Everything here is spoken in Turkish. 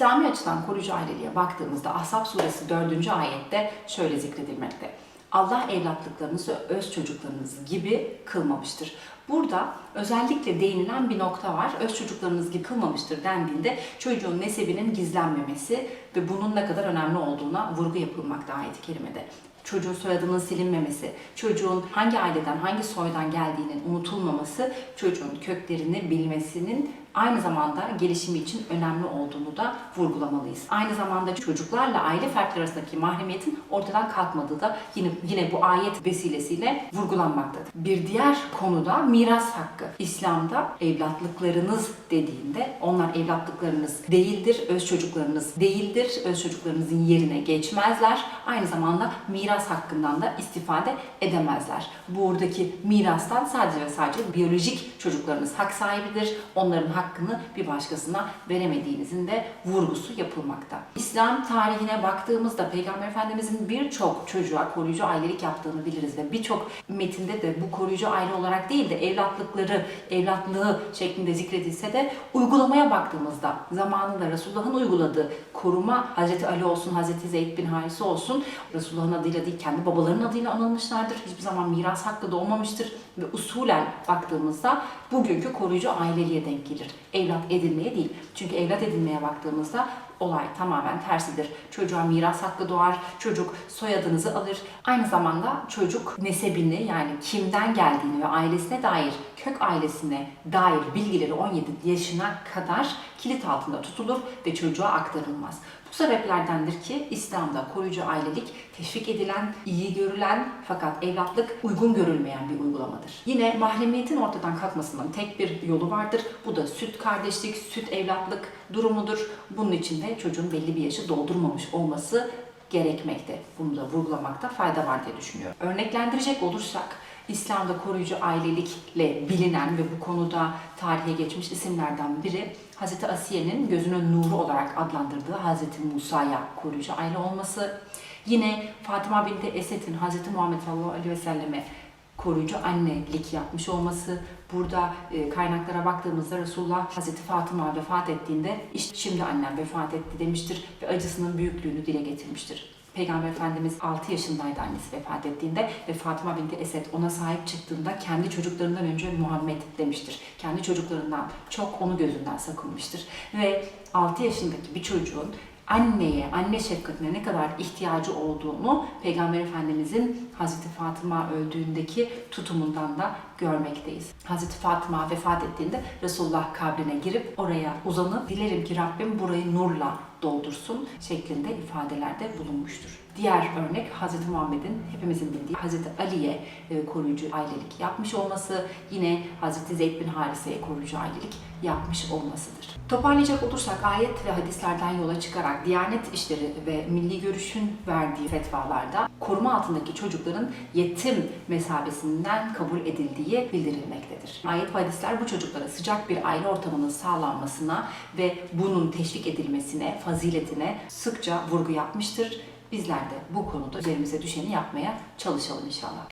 İslami açıdan koruyucu aileliğe baktığımızda Ahzab suresi 4. ayette şöyle zikredilmekte. Allah evlatlıklarınızı öz çocuklarınız gibi kılmamıştır. Burada özellikle değinilen bir nokta var. Öz çocuklarınız gibi kılmamıştır dendiğinde çocuğun nesebinin gizlenmemesi ve bunun ne kadar önemli olduğuna vurgu yapılmakta ayet-i kerimede. Çocuğun soyadının silinmemesi, çocuğun hangi aileden, hangi soydan geldiğinin unutulmaması, çocuğun köklerini bilmesinin aynı zamanda gelişimi için önemli olduğunu da vurgulamalıyız. Aynı zamanda çocuklarla aile fertleri arasındaki mahremiyetin ortadan kalkmadığı da yine yine bu ayet vesilesiyle vurgulanmaktadır. Bir diğer konuda miras hakkı. İslam'da evlatlıklarınız dediğinde onlar evlatlıklarınız değildir, öz çocuklarınız değildir. Öz çocuklarınızın yerine geçmezler. Aynı zamanda miras hakkından da istifade edemezler. Buradaki mirastan sadece ve sadece biyolojik çocuklarınız hak sahibidir. Onların hakkını bir başkasına veremediğinizin de vurgusu yapılmakta. İslam tarihine baktığımızda Peygamber Efendimizin birçok çocuğa koruyucu ailelik yaptığını biliriz ve birçok metinde de bu koruyucu aile olarak değil de evlatlıkları, evlatlığı şeklinde zikredilse de uygulamaya baktığımızda zamanında Resulullah'ın uyguladığı koruma Hazreti Ali olsun, Hazreti Zeyd bin Harise olsun Resulullah'ın adıyla değil kendi babalarının adıyla anılmışlardır. Hiçbir zaman miras hakkı doğmamıştır ve usulen baktığımızda bugünkü koruyucu aileliğe denk gelir. Evlat edinmeye değil. Çünkü evlat edinmeye baktığımızda olay tamamen tersidir. Çocuğa miras hakkı doğar, çocuk soyadınızı alır. Aynı zamanda çocuk nesebini yani kimden geldiğini ve ailesine dair, kök ailesine dair bilgileri 17 yaşına kadar kilit altında tutulur ve çocuğa aktarılmaz. Bu sebeplerdendir ki İslam'da koruyucu ailelik teşvik edilen, iyi görülen fakat evlatlık uygun görülmeyen bir uygulamadır. Yine mahremiyetin ortadan kalkmasının tek bir yolu vardır. Bu da süt kardeşlik, süt evlatlık durumudur. Bunun için de çocuğun belli bir yaşı doldurmamış olması gerekmekte. Bunu da vurgulamakta fayda var diye düşünüyorum. Örneklendirecek olursak İslam'da koruyucu ailelikle bilinen ve bu konuda tarihe geçmiş isimlerden biri Hazreti Asiye'nin gözünün nuru olarak adlandırdığı Hazreti Musa'ya koruyucu aile olması. Yine Fatıma binti Esed'in Hazreti Muhammed sallallahu aleyhi ve selleme koruyucu annelik yapmış olması. Burada e, kaynaklara baktığımızda Resulullah Hazreti Fatıma vefat ettiğinde işte şimdi annem vefat etti demiştir ve acısının büyüklüğünü dile getirmiştir. Peygamber Efendimiz 6 yaşındaydı annesi vefat ettiğinde ve Fatıma binti Esed ona sahip çıktığında kendi çocuklarından önce Muhammed demiştir. Kendi çocuklarından çok onu gözünden sakınmıştır. Ve 6 yaşındaki bir çocuğun anneye, anne şefkatine ne kadar ihtiyacı olduğunu Peygamber Efendimizin Hazreti Fatıma öldüğündeki tutumundan da görmekteyiz. Hazreti Fatıma vefat ettiğinde Resulullah kabrine girip oraya uzanıp dilerim ki Rabbim burayı nurla doldursun şeklinde ifadelerde bulunmuştur. Diğer örnek Hazreti Muhammed'in hepimizin bildiği Hazreti Ali'ye e, koruyucu ailelik yapmış olması, yine Hazreti Zeyd bin Harise'ye koruyucu ailelik yapmış olmasıdır. Toparlayacak olursak ayet ve hadislerden yola çıkarak Diyanet İşleri ve Milli Görüş'ün verdiği fetvalarda koruma altındaki çocukların yetim mesabesinden kabul edildiği bildirilmektedir. Ayet ve hadisler bu çocuklara sıcak bir aile ortamının sağlanmasına ve bunun teşvik edilmesine, faziletine sıkça vurgu yapmıştır. Bizler de bu konuda üzerimize düşeni yapmaya çalışalım inşallah.